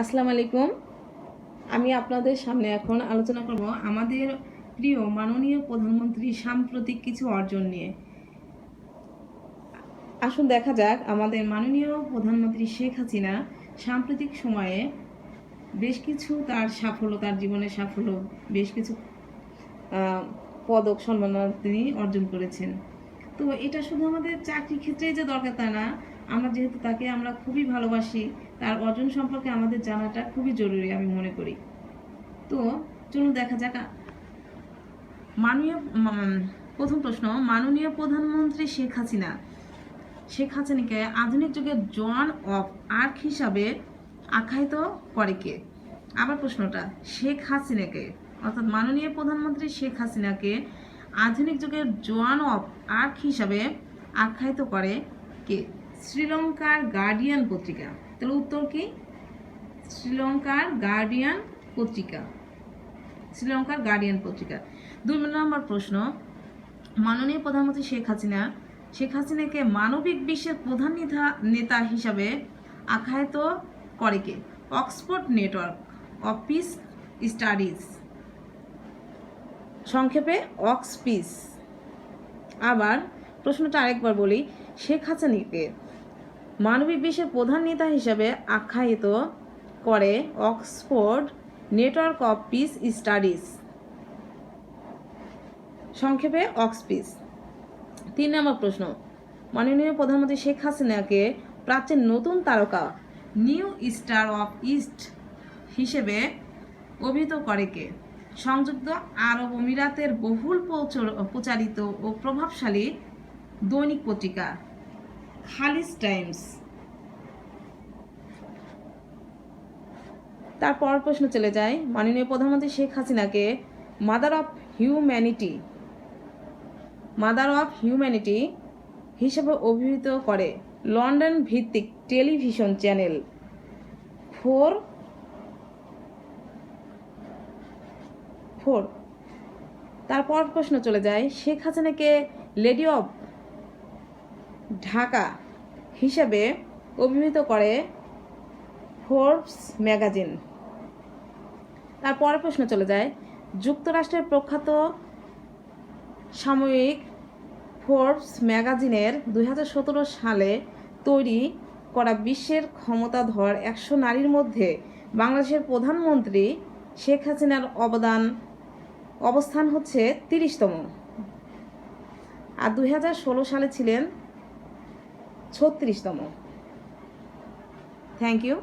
আসসালামু আলাইকুম। আমি আপনাদের সামনে এখন আলোচনা করব আমাদের প্রিয় মাননীয় প্রধানমন্ত্রী সাম্প্রতিক কিছু অর্জন নিয়ে। আসুন দেখা যাক আমাদের মাননীয় প্রধানমন্ত্রী শেখ হাসিনা সাম্প্রতিক সময়ে বেশ কিছু তার সাফল্য, তার জীবনের সাফল্য, বেশ কিছু পদক, সম্মাননা তিনি অর্জন করেছেন। তো এটা শুধু আমাদের চাকরি ক্ষেত্রেই যে দরকার তা না আমরা যেহেতু তাকে আমরা খুবই ভালোবাসি, তার অর্জন সম্পর্কে আমাদের জানাটা খুবই জরুরি আমি মনে করি। তো চলুন দেখা যাক মাননীয় প্রথম প্রশ্ন, মাননীয় প্রধানমন্ত্রী শেখ হাসিনা। শেখ হাসিনাকে আধুনিক যুগের জন অফ আর্ক হিসাবে আখ্যায়িত করে কে? আবার প্রশ্নটা, শেখ হাসিনাকে, অর্থাৎ মাননীয় প্রধানমন্ত্রী শেখ হাসিনাকে আধুনিক যুগের জোয়ান অফ আর্ক হিসাবে আখ্যায়িত করে কে? শ্রীলঙ্কার গার্ডিয়ান পত্রিকা। তাহলে উত্তর কি? শ্রীলঙ্কার গার্ডিয়ান পত্রিকা। শ্রীলঙ্কার গার্ডিয়ান পত্রিকা। দুই নম্বর প্রশ্ন, মাননীয় প্রধানমন্ত্রী শেখ হাসিনা, শেখ হাসিনাকে মানবিক বিশ্বের প্রধান নেতা হিসাবে আখ্যায়িত করে কে? Oxford network of peace studies. সংক্ষেপে অক্সপিস আবার প্রশ্নটা আরেকবার বলি, শেখ হাসিনাকে মানবিক বিশ্বের প্রধান নেতা হিসাবে আখ্যায়িত করে Oxford network of peace studies. সংক্ষেপে অক্সপিস তিন নম্বর প্রশ্ন। মাননীয় প্রধানমন্ত্রী শেখ হাসিনাকে প্রাচ্যের নতুন তারকা নিউ স্টার অফ ইস্ট হিসেবে অভিহিত করে কে? সংযুক্ত আরব আমিরাতের বহুল প্রচর- প্রচারিত ও প্রভাবশালী দৈনিক পত্রিকা। খালিজ টাইমস তারপর প্রশ্ন চলে যায়, মাননীয় প্রধানমন্ত্রী শেখ হাসিনাকে mother of humanity mother of humanity হিসেবে অভিহিত করে লন্ডন ভিত্তিক টেলিভিশন চ্যানেল ফোর ফোর। তারপর প্রশ্ন চলে যায়, শেখ হাসিনাকে লেডি অফ ঢাকা হিসেবে অভিহিত করে ফোর্বস ম্যাগাজিন। তারপর প্রশ্ন চলে যায়, যুক্তরাষ্ট্রের প্রখ্যাত সাময়িক ফোর্বস ম্যাগাজিনের দু হাজার সতেরো সালে তৈরি করা বিশ্বের ক্ষমতাধর একশো নারীর মধ্যে বাংলাদেশের প্রধানমন্ত্রী শেখ হাসিনার অবদান, অবস্থান হচ্ছে তিরিশতম। আর দু হাজার ষোলো সালে ছিলেন ছত্রিশতম। Thank you